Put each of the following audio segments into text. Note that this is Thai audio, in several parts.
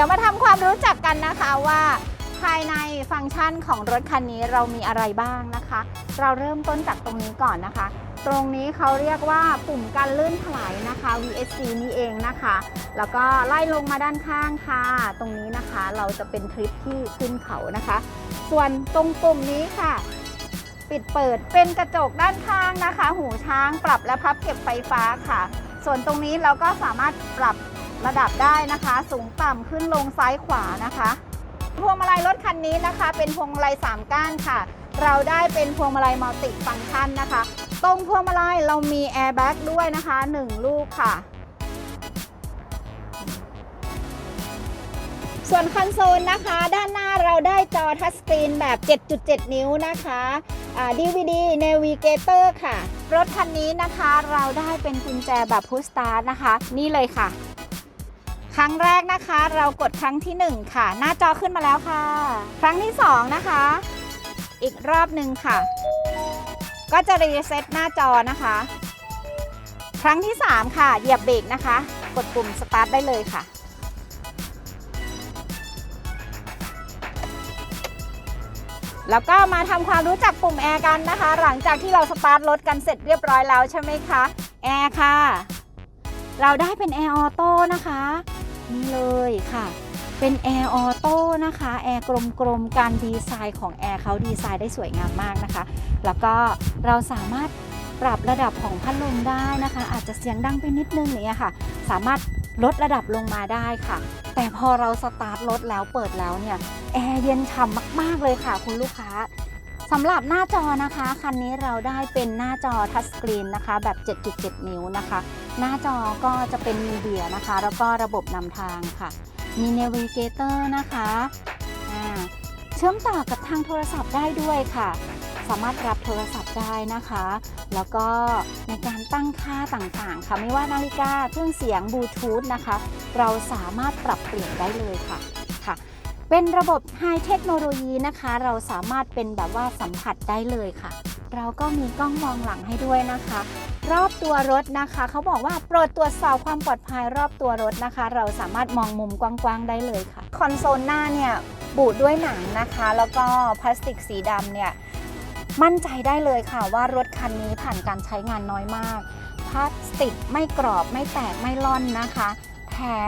เดี๋ยวมาทำความรู้จักันนะคะว่าภายในฟังก์ชันของรถคันนี้เรามีอะไรบ้างนะคะ เราเริ่มต้นจากตรงนี้ก่อนนะคะ ตรงนี้เขาเรียกว่าปุ่มการลื่นถลายนะคะ VSC นี่เองนะคะ แล้วก็ไล่ลงมาด้านข้างค่ะ ตรงนี้นะคะเราจะเป็นทริปที่ขึ้นเขานะคะ ส่วนตรงปุ่มนี้ค่ะ ปิดเปิดเป็นกระจกด้านข้างนะคะ หูช้างปรับและพับเก็บไฟฟ้าค่ะ ส่วนตรงนี้เราก็สามารถปรับ ระดับได้นะคะ สูงต่ำขึ้นลงซ้ายขวานะคะ พวงมาลัยรถคันนี้นะคะ เป็นพวงมาลัย3ก้านค่ะ เราได้เป็นพวงมาลัยมัลติฟังก์ชันนะคะ ตรงพวงมาลัยเรามีแอร์แบ็กด้วยนะคะ 1 ลูกค่ะ ส่วนคอนโซลนะคะ ด้านหน้าเราได้จอทัชสกรีนแบบ 7.7 นิ้วนะคะอ่า DVD Navigator ค่ะ รถคันนี้นะคะเราได้เป็นกุญแจแบบ Push Start นะคะ นี่เลยค่ะ รั้งแรกนะคะ เรากดครั้งที่ 1 ค่ะ หน้าจอขึ้นมาแล้วค่ะ ครั้งที่ 2 นะคะ อีกรอบหนึ่งค่ะ ก็จะรีเซ็ตหน้าจอนะคะ ครั้งที่ 3 ค่ะ เหยียบเบรกนะคะ กดปุ่มสตาร์ทได้เลยค่ะแล้วก็มาทำความรู้จักปุ่มแอร์กันนะคะ หลังจากที่เราสตาร์ทรถกันเสร็จเรียบร้อยแล้วใช่ไหมคะ แอร์ค่ะ เราได้เป็นแอร์ออโต้นะคะ นี่เลยค่ะ เป็นแอร์ออโต้นะคะ แอร์กลมๆการดีไซน์ของแอร์เขาดีไซน์ได้สวยงามมากนะคะ แล้วก็เราสามารถปรับระดับของพัดลมได้นะคะ อาจจะเสียงดังไปนิดนึงอย่างเนี้ยค่ะ สามารถลดระดับลงมาได้ค่ะ แต่พอเราสตาร์ทรถแล้วเปิดแล้วเนี่ย แอร์เย็นฉ่ำมาก ๆ เลยค่ะ คุณลูกค้า สำหรับหน้าจอนะคะ คันนี้เราได้เป็นหน้าจอทัชสกรีนนะคะ แบบ 7.7 นิ้วนะคะ หน้าจอก็จะเป็นมีเดียนะคะ แล้วก็ระบบนำทางค่ะ มี Navigator นะคะเชื่อมต่อกับทางโทรศัพท์ได้ด้วยค่ะ สามารถรับโทรศัพท์ได้นะคะ แล้วก็ในการตั้งค่าต่างๆ ค่ะ ไม่ว่านาฬิกาเครื่องเสียงบลูทูธนะคะ เราสามารถปรับเปลี่ยนได้เลยค่ะค่ะ เป็นระบบไฮเทคโนโลยีนะคะ เราสามารถเป็นแบบว่าสัมผัสได้เลยค่ะ เราก็มีกล้องมองหลังให้ด้วยนะคะ รอบตัวรถนะคะ เขาบอกว่าโปรดตรวจสอบความปลอดภัยรอบตัวรถนะคะ เราสามารถมองมุมกว้างๆได้เลยค่ะ คอนโซลหน้าเนี่ยบูดด้วยหนังนะคะ แล้วก็พลาสติกสีดำเนี่ยมั่นใจได้เลยค่ะว่ารถคันนี้ผ่านการใช้งานน้อยมากพลาสติกไม่กรอบไม่แตกไม่ล่อนนะคะ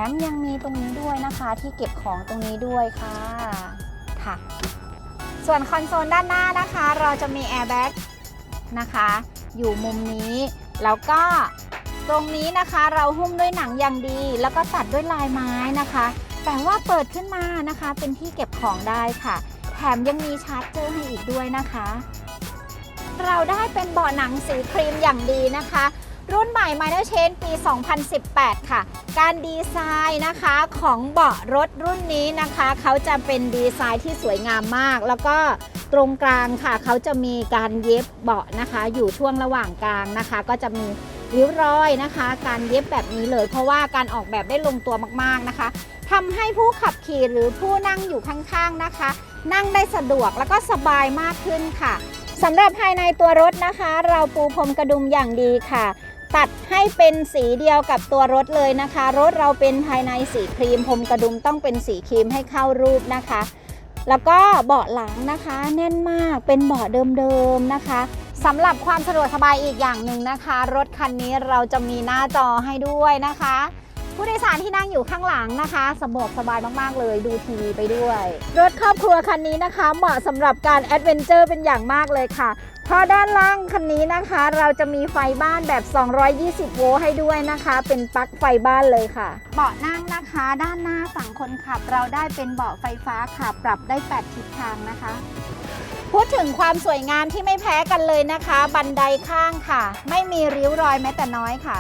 มยังมีตรงนี้ด้วยนะคะที่เก็บของตรงนี้ด้วยค่ะค่ะ ส่วนคอนโซลด้านหน้านะคะ เราจะมีแอร์แบ็กนะคะ อยู่มุมนี้ แล้วก็ตรงนี้นะคะเราหุ้มด้วยหนังอย่างดี แล้วก็ตัดด้วยลายไม้นะคะ แต่ว่าเปิดขึ้นมานะคะ เป็นที่เก็บของได้ค่ะ แถมยังมีชาร์จเจอร์ให้อีกด้วยนะคะ เราได้เป็นเบาะหนังสีครีมอย่างดีนะคะ รุ่นใหม่ Minor Change ปี 2018 ค่ะ การดีไซน์นะคะของเบาะรถรุ่นนี้นะคะ เขาจะเป็นดีไซน์ที่สวยงามมาก แล้วก็ตรงกลางค่ะ เขาจะมีการเย็บเบาะนะคะ อยู่ช่วงระหว่างกลางนะคะ ก็จะมีริ้วรอยนะคะ การเย็บแบบนี้เลย เพราะว่าการออกแบบได้ลงตัวมากๆนะคะทำให้ผู้ขับขี่หรือผู้นั่งอยู่ข้างๆนะคะ นั่งได้สะดวกแล้วก็สบายมากขึ้นค่ะสำหรับภายในตัวรถนะคะ เราปูพรมกระดุมอย่างดีค่ะ ตัดให้เป็นสีเดียวกับตัวรถเลยนะคะ รถเราเป็นภายในสีครีมพรมกระดุมต้องเป็นสีครีมให้เข้ารูปนะคะ แล้วก็เบาะหลังนะคะ แน่นมากเป็นเบาะเดิมๆนะคะสำหรับความสะดวกสบายอีกอย่างหนึ่งนะคะ รถคันนี้เราจะมีหน้าจอให้ด้วยนะคะ ผู้โดยสารที่นั่งอยู่ข้างหลังนะคะสะดวกสบายมากๆเลย ดูทีวีไปด้วย รถครอบครัวคันนี้นะคะ เหมาะสำหรับการแอดเวนเจอร์เป็นอย่างมากเลยค่ะ เพราะด้านล่างคันนี้นะคะ เราจะมีไฟบ้านแบบ 220 โวลต์ให้ด้วยนะคะ เป็นปลั๊กไฟบ้านเลยค่ะ เบาะนั่งนะคะ ด้านหน้าฝั่งคนขับ เราได้เป็นเบาะไฟฟ้าค่ะ ปรับได้ 8 ทิศทางนะคะพูดถึงความสวยงามที่ไม่แพ้กันเลยนะคะ บันไดข้างค่ะ ไม่มีริ้วรอยแม้แต่น้อยค่ะ